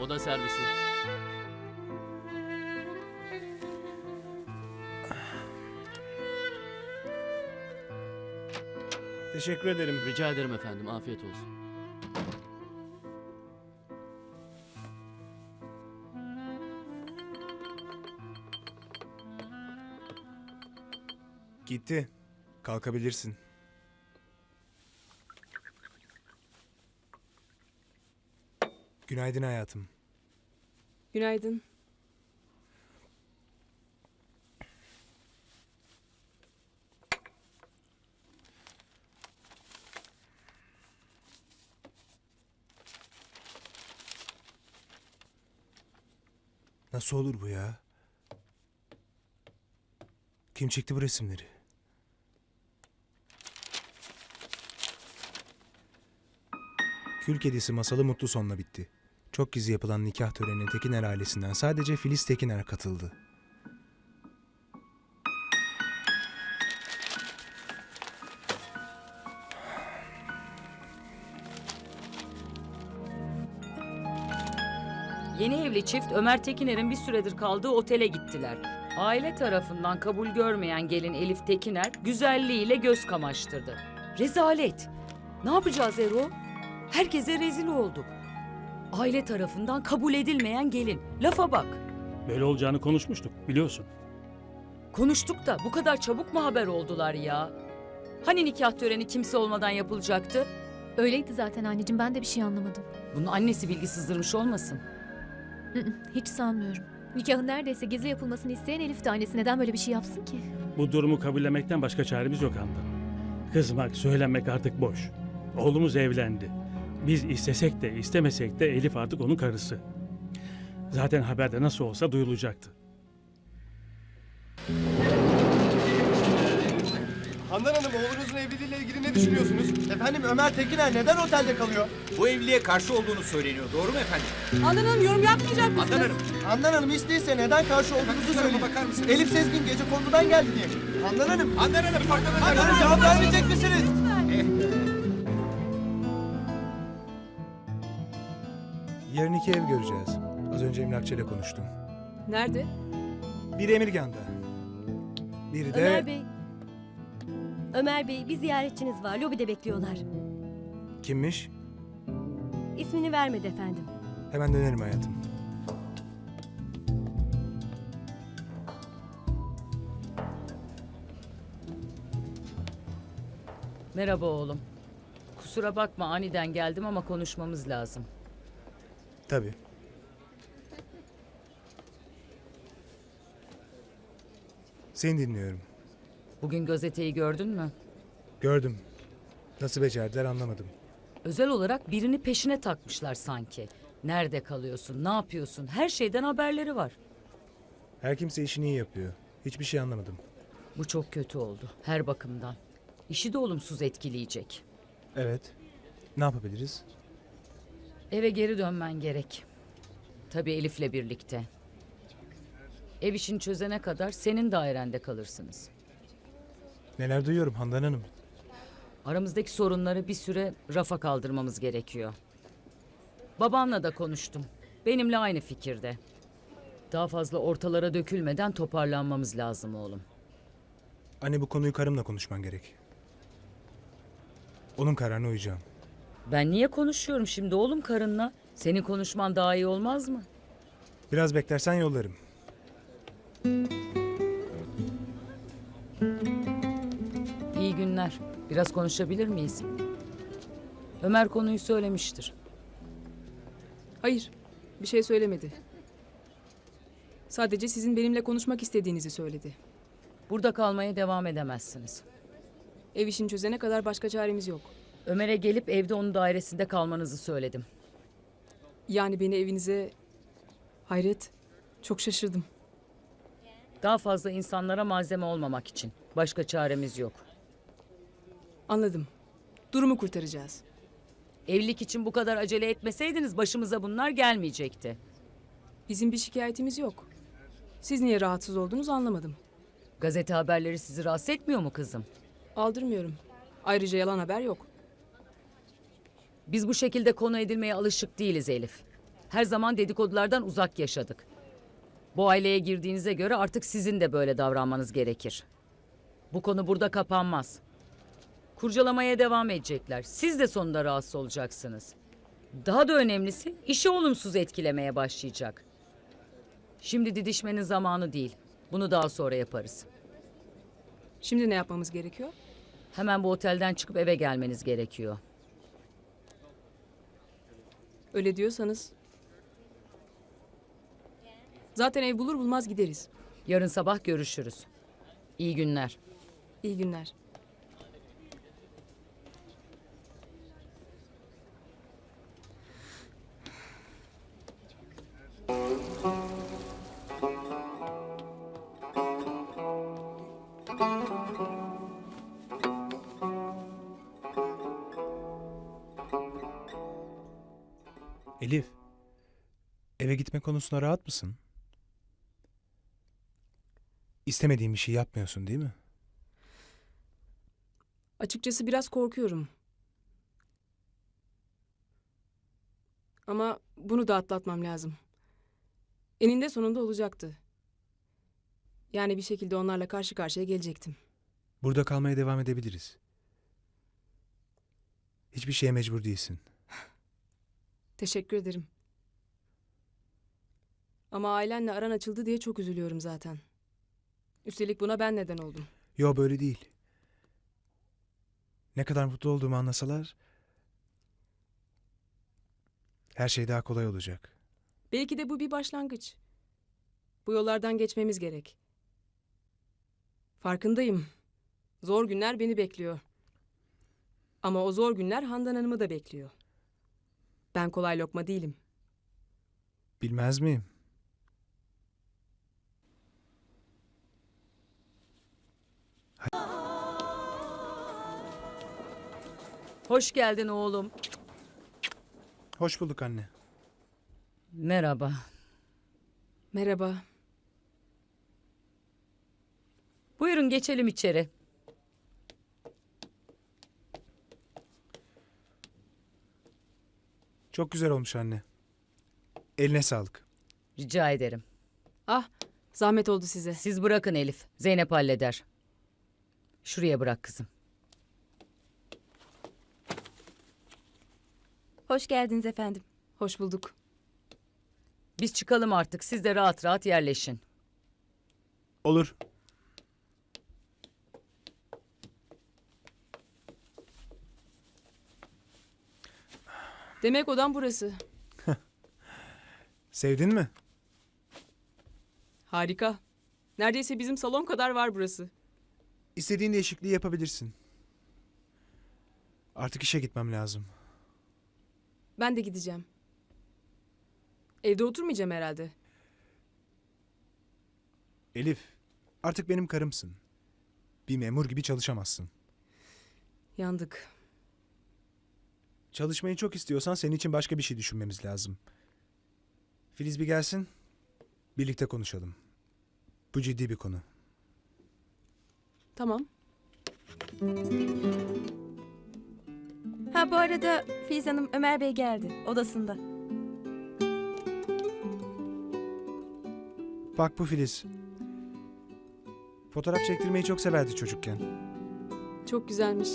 Oda servisi. Teşekkür ederim. Rica ederim efendim. Afiyet olsun. Gitti. Kalkabilirsin. Günaydın hayatım. Günaydın. Nasıl olur bu ya? Kim çekti bu resimleri? Kül kedisi masalı mutlu sonla bitti. Çok gizli yapılan nikah törenine Tekiner ailesinden sadece Filiz Tekiner katıldı. Yeni evli çift Ömer Tekiner'in bir süredir kaldığı otele gittiler. Aile tarafından kabul görmeyen gelin Elif Tekiner güzelliğiyle göz kamaştırdı. Rezalet. Ne yapacağız Ero? Herkese rezil olduk. Aile tarafından kabul edilmeyen gelin. Lafa bak. Böyle olacağını konuşmuştuk biliyorsun. Konuştuk da bu kadar çabuk mu haber oldular ya? Hani nikah töreni kimse olmadan yapılacaktı? Öyleydi zaten anneciğim ben de bir şey anlamadım. Bunun annesi bilgi sızdırmış olmasın? Hiç sanmıyorum. Nikahın neredeyse gizli yapılmasını isteyen Elif de annesi neden böyle bir şey yapsın ki? Bu durumu kabullemekten başka çaremiz yok Handan. Kızmak, söylenmek artık boş. Oğlumuz evlendi. Biz istesek de istemesek de Elif artık onun karısı. Zaten haberde nasıl olsa duyulacaktı. Handan Hanım oğlunuzun evliliğiyle ilgili ne düşünüyorsunuz? Efendim Ömer Tekiner neden otelde kalıyor? Bu evliliğe karşı olduğunu söyleniyor. Doğru mu efendim? Handan Hanım yorum yapmayacak mısınız? Handan Hanım, Handan Hanım hiç değilse neden karşı olduğunuzu söyleyin. bakar mısınız? Elif Sezgin gece konudan geldi diye. Handan Hanım. Handan Hanım, pardon Handan efendim. Hanım cevap vermeyecek misiniz? Yarın iki ev göreceğiz. Az önce emlakçıyla konuştum. Nerede? Biri Emirgan'da. Biri de... Ömer Bey. Ömer Bey bir ziyaretçiniz var. Lobide bekliyorlar. Kimmiş? İsmini vermedi efendim. Hemen dönerim hayatım. Merhaba oğlum. Kusura bakma aniden geldim ama konuşmamız lazım. Tabii. Seni dinliyorum. Bugün gazeteyi gördün mü? Gördüm. Nasıl becerdiler anlamadım. Özel olarak birini peşine takmışlar sanki. Nerede kalıyorsun, ne yapıyorsun? Her şeyden haberleri var. Her kimse işini iyi yapıyor. Hiçbir şey anlamadım. Bu çok kötü oldu her bakımdan. İşi de olumsuz etkileyecek. Evet. Ne yapabiliriz? Eve geri dönmen gerek. Tabii Elif'le birlikte. Ev işini çözene kadar senin dairende kalırsınız. Neler duyuyorum Handan Hanım. Aramızdaki sorunları bir süre rafa kaldırmamız gerekiyor. Babanla da konuştum. Benimle aynı fikirde. Daha fazla ortalara dökülmeden toparlanmamız lazım oğlum. Anne bu konuyu karımla konuşman gerek. Onun kararına uyacağım. Ben niye konuşuyorum şimdi oğlum karınla? Senin konuşman daha iyi olmaz mı? Biraz beklersen yollarım. İyi günler. Biraz konuşabilir miyiz? Ömer konuyu söylemiştir. Hayır. Bir şey söylemedi. Sadece sizin benimle konuşmak istediğinizi söyledi. Burada kalmaya devam edemezsiniz. Ev işini çözene kadar başka çaremiz yok. Ömer'e gelip evde onun dairesinde kalmanızı söyledim. Yani beni evinize... Hayret. Çok şaşırdım. Daha fazla insanlara malzeme olmamak için. Başka çaremiz yok. Anladım. Durumu kurtaracağız. Evlilik için bu kadar acele etmeseydiniz başımıza bunlar gelmeyecekti. Bizim bir şikayetimiz yok. Siz niye rahatsız oldunuz anlamadım. Gazete haberleri sizi rahatsız etmiyor mu kızım? Aldırmıyorum. Ayrıca yalan haber yok. Biz bu şekilde konu edilmeye alışık değiliz Elif. Her zaman dedikodulardan uzak yaşadık. Bu aileye girdiğinize göre artık sizin de böyle davranmanız gerekir. Bu konu burada kapanmaz. Kurcalamaya devam edecekler. Siz de sonunda rahatsız olacaksınız. Daha da önemlisi işi olumsuz etkilemeye başlayacak. Şimdi didişmenin zamanı değil. Bunu daha sonra yaparız. Şimdi ne yapmamız gerekiyor? Hemen bu otelden çıkıp eve gelmeniz gerekiyor. Öyle diyorsanız. Zaten ev bulur bulmaz gideriz. Yarın sabah görüşürüz. İyi günler. İyi günler. Eve gitme konusunda rahat mısın? İstemediğin bir şey yapmıyorsun değil mi? Açıkçası biraz korkuyorum. Ama bunu da atlatmam lazım. Eninde sonunda olacaktı. Yani bir şekilde onlarla karşı karşıya gelecektim. Burada kalmaya devam edebiliriz. Hiçbir şeye mecbur değilsin. Teşekkür ederim. Ama ailenle aran açıldı diye çok üzülüyorum zaten. Üstelik buna ben neden oldum. Yo böyle değil. Ne kadar mutlu olduğumu anlasalar her şey daha kolay olacak. Belki de bu bir başlangıç. Bu yollardan geçmemiz gerek. Farkındayım. Zor günler beni bekliyor. Ama o zor günler Handan Hanım'ı da bekliyor. Ben kolay lokma değilim. Bilmez miyim? Hoş geldin oğlum. Hoş bulduk anne. Merhaba. Merhaba. Buyurun geçelim içeri. Çok güzel olmuş anne. Eline sağlık. Rica ederim. Ah, zahmet oldu size. Siz bırakın Elif. Zeynep halleder. Şuraya bırak kızım. Hoş geldiniz efendim. Hoş bulduk. Biz çıkalım artık. Siz de rahat rahat yerleşin. Olur. Demek odam burası. Sevdin mi? Harika. Neredeyse bizim salon kadar var burası. İstediğin değişikliği yapabilirsin. Artık işe gitmem lazım. Ben de gideceğim. Evde oturmayacağım herhalde. Elif, artık benim karımsın. Bir memur gibi çalışamazsın. Yandık. Çalışmayı çok istiyorsan senin için başka bir şey düşünmemiz lazım. Filiz bir gelsin. Birlikte konuşalım. Bu ciddi bir konu. Tamam. Ha bu arada Filiz Hanım Ömer Bey geldi odasında. Bak bu Filiz. Fotoğraf çektirmeyi çok severdi çocukken. Çok güzelmiş.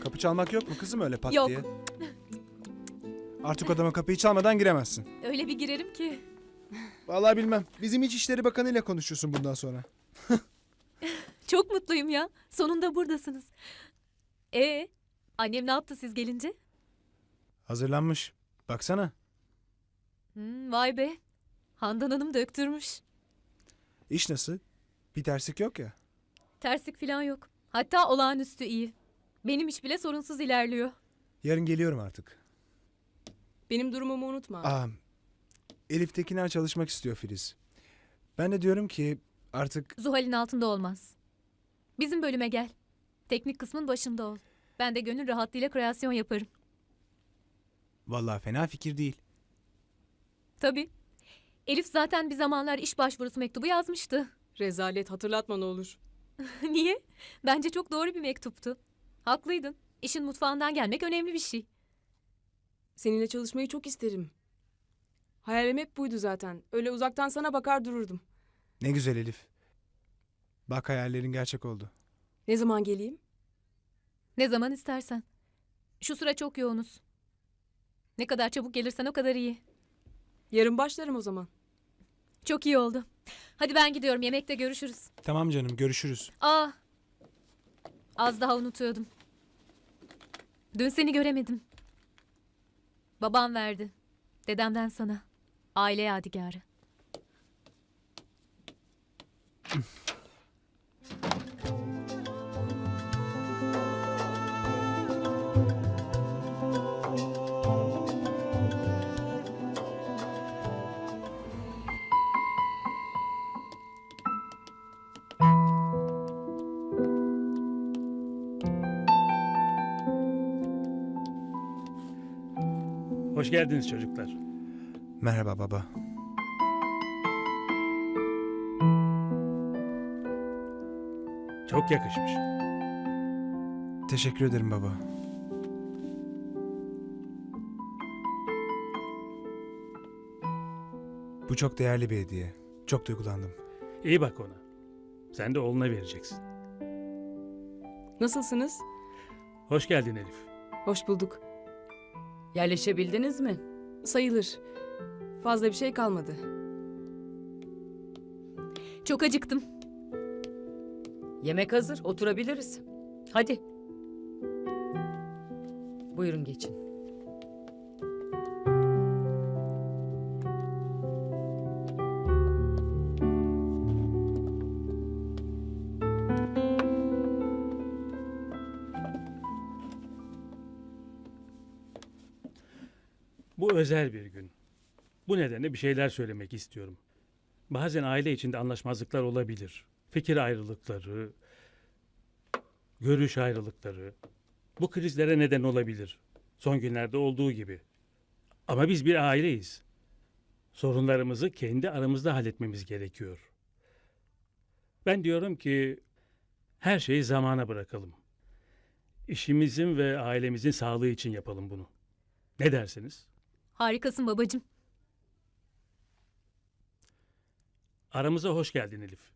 Kapı çalmak yok mu kızım öyle pat Yok. diye? Artık odama kapıyı çalmadan giremezsin. Öyle bir girerim ki. Vallahi bilmem. Bizim İçişleri Bakanı ile konuşuyorsun bundan sonra. Çok mutluyum ya. Sonunda buradasınız. E, annem ne yaptı siz gelince? Hazırlanmış. Baksana. Hmm, vay be. Handan Hanım döktürmüş. İş nasıl? Bir terslik yok ya. Terslik falan yok. Hatta olağanüstü iyi. Benim iş bile sorunsuz ilerliyor. Yarın geliyorum artık. Benim durumumu unutma. Aa, Elif Tekiner çalışmak istiyor Filiz. Ben de diyorum ki artık Zuhal'in altında olmaz. Bizim bölüme gel. Teknik kısmın başında ol. Ben de gönül rahatlığıyla kreasyon yaparım. vallahi fena fikir değil. Tabii. Elif zaten bir zamanlar iş başvurusu mektubu yazmıştı. Rezalet hatırlatma ne olur. Niye? Bence çok doğru bir mektuptu. Haklıydın. İşin mutfağından gelmek önemli bir şey. Seninle çalışmayı çok isterim. Hayalim hep buydu zaten. Öyle uzaktan sana bakar dururdum. Ne güzel Elif. Bak hayallerin gerçek oldu. Ne zaman geleyim? Ne zaman istersen. Şu sıra çok yoğunuz. Ne kadar çabuk gelirsen o kadar iyi. Yarın başlarım o zaman. Çok iyi oldu. Hadi ben gidiyorum. Yemekte görüşürüz. Tamam canım görüşürüz. Aa. Az daha unutuyordum. Dün seni göremedim. Babam verdi. Dedemden sana. Aile yadigarı. geldiniz çocuklar. Merhaba baba. Çok yakışmış. Teşekkür ederim baba. Bu çok değerli bir hediye. Çok duygulandım. İyi bak ona. Sen de oğluna vereceksin. Nasılsınız? Hoş geldin Elif. Hoş bulduk. Yerleşebildiniz mi? Sayılır. Fazla bir şey kalmadı. Çok acıktım. Yemek hazır, oturabiliriz. Hadi. Buyurun geçin. Bu özel bir gün. Bu nedenle bir şeyler söylemek istiyorum. Bazen aile içinde anlaşmazlıklar olabilir. Fikir ayrılıkları, görüş ayrılıkları. Bu krizlere neden olabilir. Son günlerde olduğu gibi. Ama biz bir aileyiz. Sorunlarımızı kendi aramızda halletmemiz gerekiyor. Ben diyorum ki her şeyi zamana bırakalım. İşimizin ve ailemizin sağlığı için yapalım bunu. Ne dersiniz? Harikasın babacığım. Aramıza hoş geldin Elif.